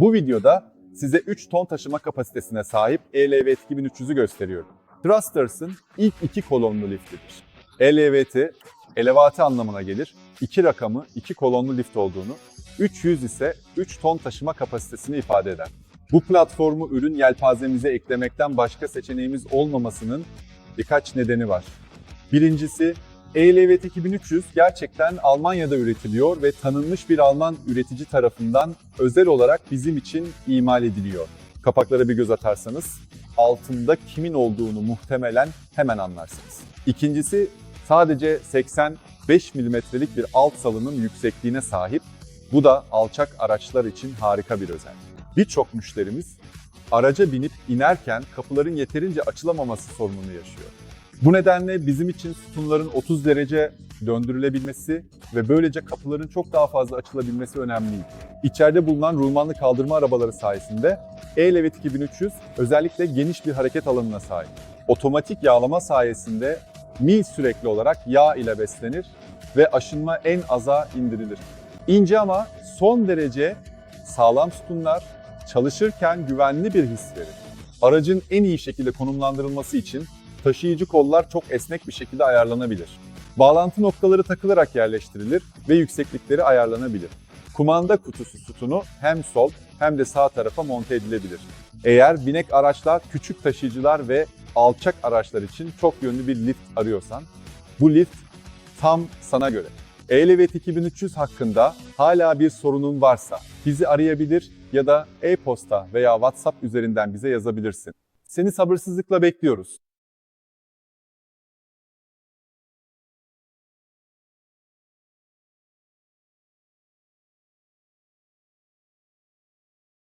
Bu videoda size 3 ton taşıma kapasitesine sahip ELVT 2300'ü gösteriyorum. Thrusters'ın ilk iki kolonlu liftidir. ELVT, elevati anlamına gelir. İki rakamı iki kolonlu lift olduğunu, 300 ise 3 ton taşıma kapasitesini ifade eder. Bu platformu ürün yelpazemize eklemekten başka seçeneğimiz olmamasının birkaç nedeni var. Birincisi, E ELVT 2300 gerçekten Almanya'da üretiliyor ve tanınmış bir Alman üretici tarafından özel olarak bizim için imal ediliyor. Kapaklara bir göz atarsanız altında kimin olduğunu muhtemelen hemen anlarsınız. İkincisi sadece 85 milimetrelik bir alt salının yüksekliğine sahip. Bu da alçak araçlar için harika bir özellik. Birçok müşterimiz araca binip inerken kapıların yeterince açılamaması sorununu yaşıyor. Bu nedenle bizim için sütunların 30 derece döndürülebilmesi ve böylece kapıların çok daha fazla açılabilmesi önemliydi. İçeride bulunan rulmanlı kaldırma arabaları sayesinde E-Levit 2300 özellikle geniş bir hareket alanına sahip. Otomatik yağlama sayesinde mil sürekli olarak yağ ile beslenir ve aşınma en aza indirilir. İnce ama son derece sağlam sütunlar çalışırken güvenli bir his verir. Aracın en iyi şekilde konumlandırılması için taşıyıcı kollar çok esnek bir şekilde ayarlanabilir. Bağlantı noktaları takılarak yerleştirilir ve yükseklikleri ayarlanabilir. Kumanda kutusu sütunu hem sol hem de sağ tarafa monte edilebilir. Eğer binek araçlar, küçük taşıyıcılar ve alçak araçlar için çok yönlü bir lift arıyorsan, bu lift tam sana göre. E-Levet 2300 hakkında hala bir sorunun varsa bizi arayabilir ya da e-posta veya WhatsApp üzerinden bize yazabilirsin. Seni sabırsızlıkla bekliyoruz.